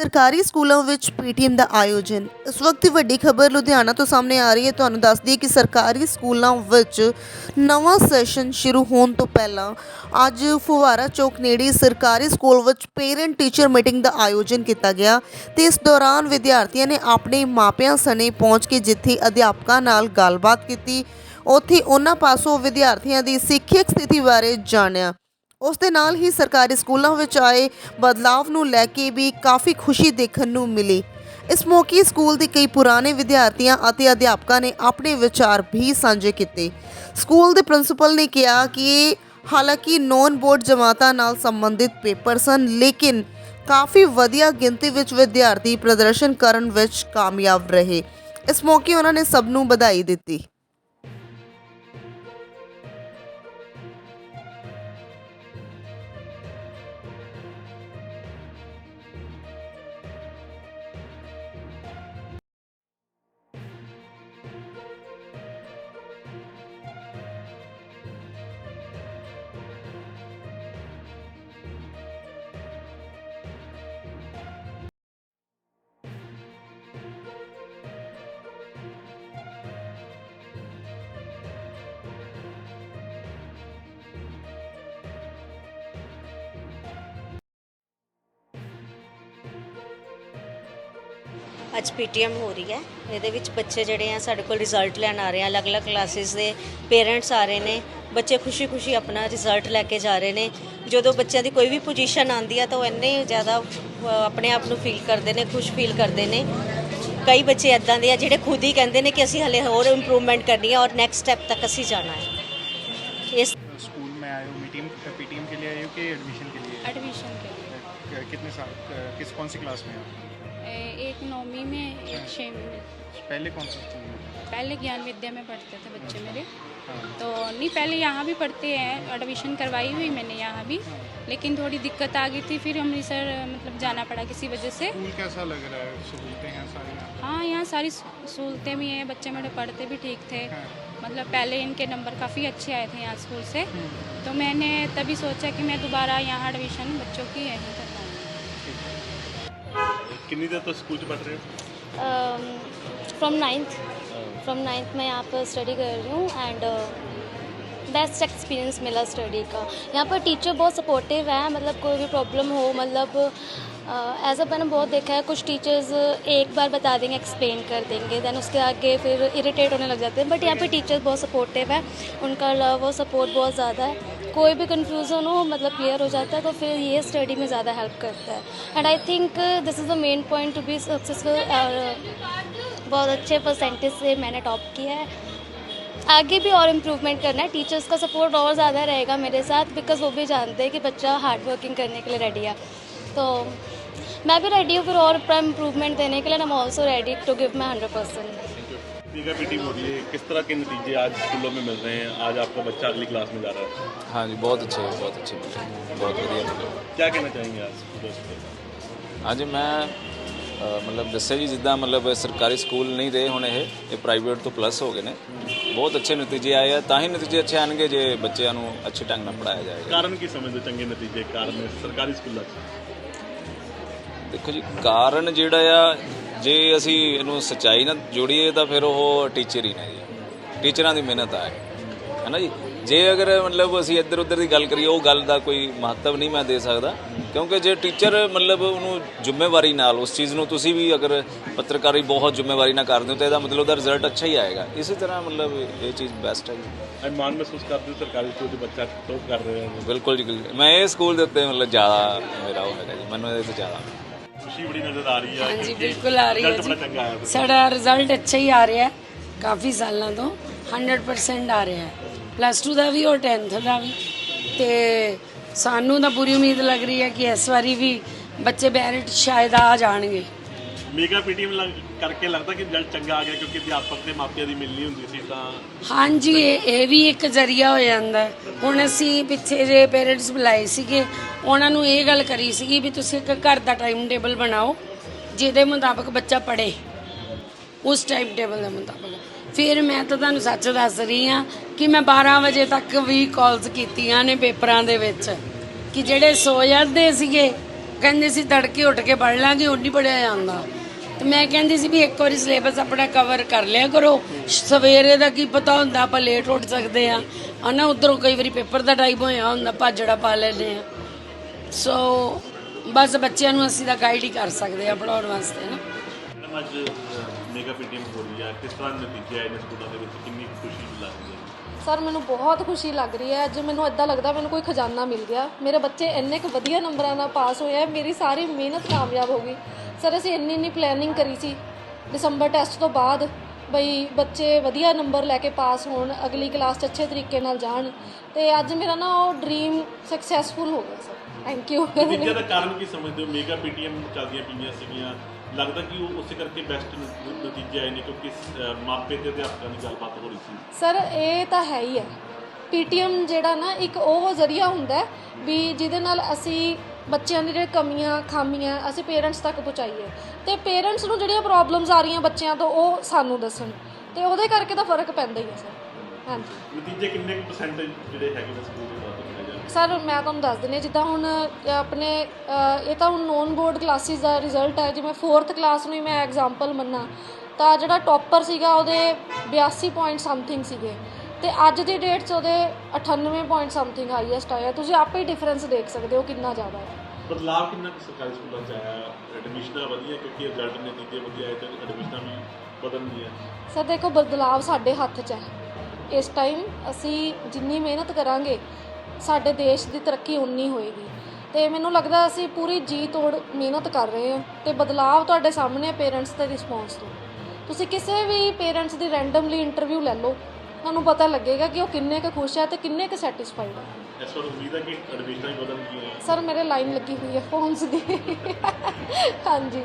ਸਰਕਾਰੀ ਸਕੂਲਾਂ ਵਿੱਚ ਪੀਟੀਐਮ ਦਾ ਆਯੋਜਨ। ਇਸ ਵਕਤ ਦੀ ਵੱਡੀ ਖਬਰ ਲੁਧਿਆਣਾ ਤੋਂ ਸਾਹਮਣੇ ਆ ਰਹੀ ਹੈ। ਤੁਹਾਨੂੰ ਦੱਸ ਦਈਏ ਕਿ ਸਰਕਾਰੀ ਸਕੂਲਾਂ ਵਿੱਚ ਨਵਾਂ ਸੈਸ਼ਨ ਸ਼ੁਰੂ ਹੋਣ ਤੋਂ ਪਹਿਲਾਂ ਅੱਜ ਫੁਵਾਰਾ ਚੌਕ ਨੇੜੇ ਸਰਕਾਰੀ ਸਕੂਲ ਵਿੱਚ ਪੇਰੈਂਟ ਟੀਚਰ ਮੀਟਿੰਗ ਦਾ ਆਯੋਜਨ ਕੀਤਾ ਗਿਆ ਤੇ ਇਸ ਦੌਰਾਨ ਵਿਦਿਆਰਥੀਆਂ ਨੇ ਆਪਣੇ ਮਾਪਿਆਂ ਸਣੇ ਪਹੁੰਚ ਕੇ ਜਿੱਥੇ ਅਧਿਆਪਕਾਂ ਨਾਲ ਗੱਲਬਾਤ ਕੀਤੀ। ਉੱਥੇ ਉਹਨਾਂ ਪਾਸੋਂ ਵਿਦਿਆਰਥੀਆਂ ਦੀ ਸਿੱਖਿਅਕ ਸਥਿਤੀ ਬਾਰੇ ਜਾਣਿਆ। ਉਸ ਦੇ ਨਾਲ ਹੀ ਸਰਕਾਰੀ ਸਕੂਲਾਂ ਵਿੱਚ ਆਏ ਬਦਲਾਵ ਨੂੰ ਲੈ ਕੇ ਵੀ ਕਾਫੀ ਖੁਸ਼ੀ ਦੇਖਣ ਨੂੰ ਮਿਲੀ। ਇਸ ਮੌਕੇ ਸਕੂਲ ਦੇ ਕਈ ਪੁਰਾਣੇ ਵਿਦਿਆਰਥੀਆਂ ਅਤੇ ਅਧਿਆਪਕਾਂ ਨੇ ਆਪਣੇ ਵਿਚਾਰ ਵੀ ਸਾਂਝੇ ਕੀਤੇ। ਸਕੂਲ ਦੇ ਪ੍ਰਿੰਸੀਪਲ ਨੇ ਕਿਹਾ ਕਿ ਇਹ ਹਾਲਾਂਕਿ ਨੌਨ ਬੋਰਡ ਜਮਾਤਾਂ ਨਾਲ ਸੰਬੰਧਿਤ ਪੇਪਰ ਸਨ, ਲੇਕਿਨ ਕਾਫੀ ਵਧੀਆ ਗਿਣਤੀ ਵਿੱਚ ਵਿਦਿਆਰਥੀ ਪ੍ਰਦਰਸ਼ਨ ਕਰਨ ਵਿੱਚ ਕਾਮਯਾਬ ਰਹੇ। ਇਸ ਮੌਕੇ ਉਹਨਾਂ ਨੇ ਸਭ ਨੂੰ ਵਧਾਈ ਦਿੱਤੀ। ਅੱਜ ਪੀਟੀਐਮ ਹੋ ਰਹੀ ਹੈ ਇਹਦੇ ਵਿੱਚ ਬੱਚੇ ਜਿਹੜੇ ਆ ਸਾਡੇ ਕੋਲ ਰਿਜ਼ਲਟ ਲੈਣ ਆ ਰਹੇ ਆ ਅਲੱਗ-ਅਲੱਗ ਕਲਾਸਿਸ ਦੇ ਪੇਰੈਂਟਸ ਆ ਰਹੇ ਨੇ ਬੱਚੇ ਖੁਸ਼ੀ-ਖੁਸ਼ੀ ਆਪਣਾ ਰਿਜ਼ਲਟ ਲੈ ਕੇ ਜਾ ਰਹੇ ਨੇ ਜਦੋਂ ਬੱਚਿਆਂ ਦੀ ਕੋਈ ਵੀ ਪੋਜੀਸ਼ਨ ਆਂਦੀ ਆ ਤਾਂ ਉਹ ਇੰਨੇ ਜ਼ਿਆਦਾ ਅ, ਆਪਣੇ ਆਪ ਨੂੰ ਫੀਲ ਕਰਦੇ ਨੇ ਖੁਸ਼ ਫੀਲ ਕਰਦੇ ਨੇ ਕਈ ਬੱਚੇ ਐਦਾਂ ਦੇ ਆ ਜਿਹੜੇ ਖੁਦ ਹੀ ਕਹਿੰਦੇ ਨੇ ਕਿ ਅਸੀਂ ਹਲੇ ਹੋਰ ਇੰਪਰੂਵਮੈਂਟ ਕਰਨੀ ਹੈ ਔਰ ਨੈਕਸਟ ਸਟੈਪ ਤੱਕ ਅਸੀਂ ਜਾਣਾ ਹੈ ਇਸ स्कूल में आए हो मीटिंग पीटीएम के लिए आए हो कि एडमिशन के लिए एडमिशन के लिए अ, कितने साल अ, किस कौन सी क्लास में हो ए- एक नौवीं में एक छवीं में। पहले कौन सा स्कूल में? पहले ज्ञान विद्या में पढ़ते थे बच्चे मेरे। हाँ। तो नहीं पहले यहाँ भी पढ़ते हैं एडमिशन करवाई हुई मैंने यहाँ भी। लेकिन थोड़ी दिक्कत आ गई थी फिर अमृतसर मतलब जाना पड़ा किसी वजह से। स्कूल कैसा लग रहा है? सहूलतें हैं सारी? हाँ यहाँ सारी सहूलतें भी हैं बच्चे मेरे पढ़ते भी ठीक थे। हाँ। मतलब पहले इनके नंबर काफ़ी अच्छे आए थे यहाँ स्कूल से। तो मैंने तभी सोचा कि मैं दोबारा यहाँ एडमिशन बच्चों की यहीं करवाऊँ कितनी देर तो स्कूल पढ़ रहे हो फ्रॉम नाइन्थ फ्रॉम नाइन्थ मैं यहाँ पर स्टडी कर रही हूँ एंड बेस्ट एक्सपीरियंस मिला स्टडी का यहाँ पर टीचर बहुत सपोर्टिव है मतलब कोई भी प्रॉब्लम हो मतलब ऐसा मैंने बहुत देखा है, कुछ टीचर्स एक बार बता देंगे एक्सप्लेन कर देंगे देन उसके आगे फिर इरिटेट होने लग जाते हैं। बट यहाँ पे टीचर्स बहुत सपोर्टिव है, उनका लव और सपोर्ट बहुत ज़्यादा है। कोई भी कन्फ्यूज़न हो मतलब क्लियर हो जाता है तो फिर ये स्टडी में ज़्यादा हेल्प करता है। And I think this is the main point to be successful और बहुत अच्छे परसेंटेज से मैंने टॉप किया है। आगे भी और इम्प्रूवमेंट करना है। टीचर्स का सपोर्ट और ज़्यादा रहेगा मेरे साथ बिकॉज़ वो भी जानते हैं कि बच्चा हार्ड वर्किंग करने के लिए रेडी है। तो मैं भी रेडी हूँ फिर और इम्प्रूवमेंट देने के लिए I am also ready to give my hundred percent टीका पीटीएम हो रही है किस तरह के नतीजे आज स्कूलों में मिल रहे हैं आज आपका बच्चा अगली क्लास में जा रहा है हाँ जी बहुत अच्छे बहुत अच्छे मिले बहुत ਵਧੀਆ ਮਿਲੇ क्या कहना चाहेंगे आज दोस्तों को? ਹਾਂਜੀ ਮੈਂ ਅ, ਮਤਲਬ ਦੱਸਿਆ ਜੀ ਜਿੱਦਾਂ ਮਤਲਬ ਸਰਕਾਰੀ ਸਕੂਲ ਨਹੀਂ ਰਹੇ ਹੁਣ ਇਹ ਇਹ ਪ੍ਰਾਈਵੇਟ ਤੋਂ ਪਲੱਸ ਹੋ ਗਏ ਨੇ ਬਹੁਤ ਅੱਛੇ ਨਤੀਜੇ ਆਏ ਆ ਤਾਂ ਹੀ ਨਤੀਜੇ ਅੱਛੇ ਆਣਗੇ ਜੇ ਬੱਚਿਆਂ ਨੂੰ ਅੱਛੇ ਢੰਗ ਨਾਲ ਪੜਾਇਆ ਜਾਏਗਾ ਕਾਰਨ ਕੀ ਸਮਝਦੇ ਹੋ ਚੰਗੇ ਨਤੀਜੇ ਕਾਰਨ ਸਰਕਾਰੀ ਸਕੂਲਾਂ 'ਚ ਦੇਖੋ ਜੀ ਕਾਰਨ ਜਿਹੜਾ ਆ ਜੇ ਅਸੀਂ ਇਹਨੂੰ ਸੱਚਾਈ ਨਾਲ ਜੋੜੀਏ ਤਾਂ ਫਿਰ ਉਹ ਟੀਚਰ ਹੀ ਨੇ ਜੀ। ਟੀਚਰਾਂ ਦੀ ਮਿਹਨਤ ਆ। ਹੈ ਨਾ ਜੀ? ਜੇ ਅਗਰ ਮਤਲਬ ਅਸੀਂ ਇੱਧਰ ਉੱਧਰ ਦੀ ਗੱਲ ਕਰੀਏ ਉਹ ਗੱਲ ਦਾ ਕੋਈ ਮਹੱਤਵ ਨਹੀਂ ਮੈਂ ਦੇ ਸਕਦਾ। ਕਿਉਂਕਿ ਜੇ ਟੀਚਰ ਮਤਲਬ ਉਹਨੂੰ ਜ਼ਿੰਮੇਵਾਰੀ ਨਾਲ ਉਸ ਚੀਜ਼ ਨੂੰ ਤੁਸੀਂ ਵੀ ਅਗਰ ਪੱਤਰਕਾਰੀ ਬਹੁਤ ਜ਼ਿੰਮੇਵਾਰੀ ਨਾਲ ਕਰਦੇ ਹੋ ਤਾਂ ਇਹਦਾ ਮਤਲਬ ਉਹਦਾ ਰਿਜ਼ਲਟ ਅੱਛਾ ਹੀ ਆਏਗਾ। ਇਸੇ ਤਰ੍ਹਾਂ ਮਤਲਬ ਇਹ ਚੀਜ਼ ਬੈਸਟ ਹੈ ਮਾਣ ਮਹਿਸੂਸ ਕਰਦੇ ਹੋ ਸਰਕਾਰੀ ਸਕੂਲ 'ਚ ਬੱਚਾ ਟੋਪ ਕਰ ਰਿਹਾ ਹੈ? ਬਿਲਕੁਲ ਜੀ। ਮੈਂ ਇਹ ਸਕੂਲ ਦੇ ਉੱਤੇ ਮਤਲਬ ਜ਼ਿਆਦਾ ਮੇਰਾ ਉਹ ਹੈਗਾ ਜੀ ਮੈਨੂੰ ਇਹਦੇ ਤੇ ਜ਼ਿਆਦਾ ਖੁਸ਼ੀ ਬੜੀ ਨਜ਼ਰ ਆ ਰਹੀ ਹੈ ਹਾਂਜੀ ਬਿਲਕੁਲ ਆ ਰਹੀ ਹੈ result ਜੀ। ਬੜਾ ਚੰਗਾ ਆਇਆ ਸਾਡਾ ਰਿਜ਼ਲਟ ਅੱਛਾ ਹੀ ਆ ਰਿਹਾ ਹੈ ਕਾਫੀ ਸਾਲਾਂ ਤੋਂ 100% ਆ ਰਿਹਾ ਹੈ। ਪਲੱਸ 2 ਦਾ ਵੀ ਔਰ 10th ਦਾ ਵੀ। ਤੇ ਸਾਨੂੰ ਤਾਂ ਪੂਰੀ ਉਮੀਦ ਲੱਗ ਰਹੀ ਹੈ ਕਿ ਇਸ ਵਾਰੀ ਵੀ ਬੱਚੇ ਮੈਰਿਟ ਸ਼ਾਇਦ ਆ ਜਾਣਗੇ। ਮੇਗਾ ਪੀਟੀਐਮ ਕਰਕੇ ਲੱਗਦਾ ਕਿ ਰਿਜ਼ਲਟ ਚੰਗਾ ਆ ਗਿਆ ਕਿਉਂਕਿ ਅਧਿਆਪਕ ਤੇ ਮਾਪਿਆਂ ਦੀ ਮਿਲਣੀ ਹੁੰਦੀ ਸੀ ਤਾਂ ਹਾਂਜੀ, ਇਹ ਇਹ ਵੀ ਇੱਕ ਜ਼ਰੀਆ ਹੋ ਜਾਂਦਾ। ਹੈ। ਹੁਣ ਅਸੀਂ ਪਿੱਛੇ ਜੇ ਪੇਰੈਂਟਸ ਬੁਲਾਏ ਸੀਗੇ, ਉਹਨਾਂ ਨੂੰ ਇਹ ਗੱਲ ਕਰੀ ਸੀਗੀ ਵੀ ਤੁਸੀਂ ਇੱਕ ਘਰ ਦਾ ਟਾਈਮ ਟੇਬਲ ਬਣਾਓ, ਜਿਹਦੇ ਮੁਤਾਬਕ ਬੱਚਾ ਪੜ੍ਹੇ। ਉਸ ਟਾਈਮ ਟੇਬਲ ਦੇ ਮੁਤਾਬਕ। ਫਿਰ ਮੈਂ ਤਾਂ ਤੁਹਾਨੂੰ ਸੱਚ ਦੱਸ ਰਹੀ ਹਾਂ ਕਿ ਮੈਂ 12 ਵਜੇ ਤੱਕ ਵੀ ਕਾਲਸ ਕੀਤੀਆਂ ਨੇ ਪੇਪਰਾਂ ਦੇ ਵਿੱਚ, ਕਿ ਜਿਹੜੇ ਸੋ ਜਾਂਦੇ ਸੀਗੇ, ਕਹਿੰਦੇ ਸੀ ਤੜਕੇ ਉੱਠ ਕੇ ਪੜ੍ਹ ਲਾਂਗੇ ਉਹ ਨਹੀਂ ਪੜਿਆ ਜਾਂਦਾ। ਤੇ ਮੈਂ ਕਹਿੰਦੀ ਸੀ ਵੀ ਇੱਕ ਵਾਰੀ ਸਿਲੇਬਸ ਆਪਣਾ ਕਵਰ ਕਰ ਲਿਆ ਕਰੋ। ਸਵੇਰੇ ਦਾ ਕੀ ਪਤਾ ਹੁੰਦਾ, ਆਪਾਂ ਲੇਟ ਉੱਠ ਸਕਦੇ ਆ ਹਨਾ, ਉਧਰੋਂ ਕਈ ਵਾਰੀ ਪੇਪਰ ਦਾ ਟਾਈਮ ਹੋਇਆ ਹੁੰਦਾ ਭਾਜੜਾ ਪਾ ਲੈਂਦੇ ਆ ਸੋ ਬਸ ਬੱਚਿਆਂ ਨੂੰ ਅਸੀਂ ਤਾਂ ਗਾਈਡ ਹੀ ਕਰ ਸਕਦੇ ਆ ਪੜਾਉਣ ਵਾਸਤੇ ਨਾ ਅੱਜ ਮੇਗਾ ਪੀਟੀਐਮ ਹੋ ਰਹੀ ਹੈ ਕਿਸ ਤਰ੍ਹਾਂ ਨਤੀਜੇ ਆਏ ਨੇ ਸਕੂਲਾਂ ਦੇ ਵਿੱਚ? ਕਿੰਨੀ ਖੁਸ਼ੀ ਲੱਗਦੀ ਹੈ? ਸਰ, ਮੈਨੂੰ ਬਹੁਤ ਖੁਸ਼ੀ ਲੱਗ ਰਹੀ ਹੈ। ਅੱਜ ਮੈਨੂੰ ਇਦਾਂ ਲੱਗਦਾ ਮੈਨੂੰ ਕੋਈ ਖਜ਼ਾਨਾ ਮਿਲ ਗਿਆ। ਮੇਰੇ ਬੱਚੇ ਇੰਨੇ ਕੁ ਵਧੀਆ ਨੰਬਰਾਂ ਨਾਲ ਪਾਸ ਹੋਏ ਆ। ਮੇਰੀ ਸਾਰੀ ਮਿਹਨਤ ਕਾਮਯਾਬ ਹੋ ਗਈ। ਸਰ, ਅਸੀਂ ਇੰਨੀ ਇੰਨੀ ਪਲੈਨਿੰਗ ਕਰੀ ਸੀ। ਦਸੰਬਰ ਟੈਸਟ ਤੋਂ ਬਾਅਦ ਬਈ ਬੱਚੇ ਵਧੀਆ ਨੰਬਰ ਲੈ ਕੇ ਪਾਸ ਹੋਣ, ਅਗਲੀ ਕਲਾਸ 'ਚ ਅੱਛੇ ਤਰੀਕੇ ਨਾਲ ਜਾਣ। ਤੇ ਅੱਜ ਮੇਰਾ ਨਾ ਉਹ ਡ੍ਰੀਮ ਸਕਸੈਸਫੁਲ ਹੋ ਗਿਆ, ਸਰ। ਥੈਂਕ ਯੂ ਨਤੀਜੇ ਦਾ ਕਾਰਨ ਕੀ ਸਮਝਦੇ ਹੋ? ਮੇਗਾ ਪੀਟੀਐਮ ਚੱਲਦੀਆਂ ਪਈਆਂ ਸੀਗੀਆਂ। ਲੱਗਦਾ ਕਿ ਉਹ ਉਸੇ ਕਰਕੇ ਬੈਸਟ ਨਤੀਜੇ ਆਏ ਨੇ ਕਿਉਂਕਿ ਮਾਪੇ ਤੇ ਅਧਿਆਪਕਾਂ ਦੀ ਗੱਲਬਾਤ ਹੋ ਰਹੀ ਸੀ। ਸਰ ਇਹ ਤਾਂ ਹੈ ਹੀ ਹੈ। ਪੀਟੀਐਮ ਜਿਹੜਾ ਨਾ ਇੱਕ ਉਹ ਜ਼ਰੀਆ ਹੁੰਦਾ ਵੀ ਜਿਹਦੇ ਨਾਲ ਅਸੀਂ ਬੱਚਿਆਂ ਦੀ ਜਿਹੜੇ ਕਮੀਆਂ ਖਾਮੀਆਂ ਅਸੀਂ ਪੇਰੈਂਟਸ ਤੱਕ ਪਹੁੰਚਾਈਏ। ਤੇ ਪੇਰੈਂਟਸ ਨੂੰ ਜਿਹੜੀਆਂ ਪ੍ਰੋਬਲਮਸ ਆ ਰਹੀਆਂ ਬੱਚਿਆਂ ਤੋਂ ਉਹ ਸਾਨੂੰ ਦੱਸਣ। ਤੇ ਉਹਦੇ ਕਰਕੇ ਤਾਂ ਫ਼ਰਕ ਪੈਂਦਾ ਹੀ ਹੈ ਸਰ। ਹਾਂਜੀ। ਨਤੀਜੇ ਕਿੰਨੇ percentage ਜਿਹੜੇ ਹੈਗੇ ਨੇ ਸਕੂਲ ਦੇ ਸਰ ਮੈਂ ਤੁਹਾਨੂੰ ਦੱਸ ਦਿੰਦੀ ਹਾਂ ਜਿੱਦਾਂ ਹੁਣ ਅ, ਆਪਣੇ ਅ, ਇਹ ਤਾਂ ਹੁਣ ਨੋਨ ਬੋਰਡ ਕਲਾਸਿਸ ਦਾ ਰਿਜ਼ਲਟ ਹੈ ਜਿਵੇਂ 4th ਕਲਾਸ ਨੂੰ ਹੀ ਮੈਂ ਐਗਜ਼ਾਮਪਲ ਮੰਨਾਂ ਤਾਂ ਜਿਹੜਾ ਟੌਪਰ ਸੀਗਾ ਉਹਦੇ 82 ਪੁਆਇੰਟ ਸਮਥਿੰਗ ਸੀਗੇ ਤੇ ਅੱਜ ਦੀ ਡੇਟ 'ਚ ਉਹਦੇ 98 ਪੁਆਇੰਟ ਸਮਥਿੰਗ ਹਾਈਐਸਟ ਆਇਆ। ਤੁਸੀਂ ਆਪੇ ਹੀ ਡਿਫਰੈਂਸ ਦੇਖ ਸਕਦੇ ਹੋ ਕਿੰਨਾ ਜ਼ਿਆਦਾ ਹੈ। ਬਦਲਾਅ ਕਿੰਨਾ ਕੁ ਸਰਕਾਰੀ ਸਕੂਲਾਂ ਚ ਆਇਆ? ਐਡਮਿਸ਼ਨਾਂ ਵਧੀਆ ਕਿਉਂਕਿ ਰਿਜ਼ਲਟ ਨਤੀਜੇ ਵਧੀਆ ਆਏ ਤੇ ਐਡਮਿਸ਼ਨਾਂ ਵੀ ਬਦਲਣਗੀਆਂ ਸਰ ਦੇਖੋ ਬਦਲਾਵ ਸਾਡੇ ਹੱਥ 'ਚ ਹੈ। ਇਸ ਟਾਈਮ ਅਸੀਂ ਜਿੰਨੀ ਮਿਹਨਤ ਕਰਾਂਗੇ ਸਾਡੇ ਦੇਸ਼ ਦੀ ਤਰੱਕੀ ਉਨੀ ਹੋਏਗੀ। ਤੇ ਮੈਨੂੰ ਲੱਗਦਾ ਅਸੀਂ ਪੂਰੀ ਜੀ ਤੋੜ ਮਿਹਨਤ ਕਰ ਰਹੇ ਹਾਂ ਤੇ ਬਦਲਾਵ ਤੁਹਾਡੇ ਸਾਹਮਣੇ ਪੇਰੈਂਟਸ ਦੇ ਰਿਸਪੌਂਸ ਤੋਂ। ਤੁਸੀਂ ਕਿਸੇ ਵੀ ਪੇਰੈਂਟਸ ਦੀ ਰੈਂਡਮਲੀ ਇੰਟਰਵਿਊ ਲੈ ਲਓ ਤੁਹਾਨੂੰ ਪਤਾ ਲੱਗੇਗਾ ਕਿ ਉਹ ਕਿੰਨੇ ਕੁ ਖੁਸ਼ ਹੈ ਤੇ ਕਿੰਨੇ ਕੁ ਸੈਟੀਸਫਾਈਡ ਹੈ ਇਸ ਵਾਰ ਉਮੀਦ ਹੈ ਕਿ ਐਡਮਿਸ਼ਨਾਂ ਵੀ ਬਦਲਣਗੀਆਂ ਸਰ ਮੇਰੇ ਲਾਈਨ ਲੱਗੀ ਹੋਈ ਹੈ ਫੋਨਸ ਦੀ। ਹਾਂਜੀ।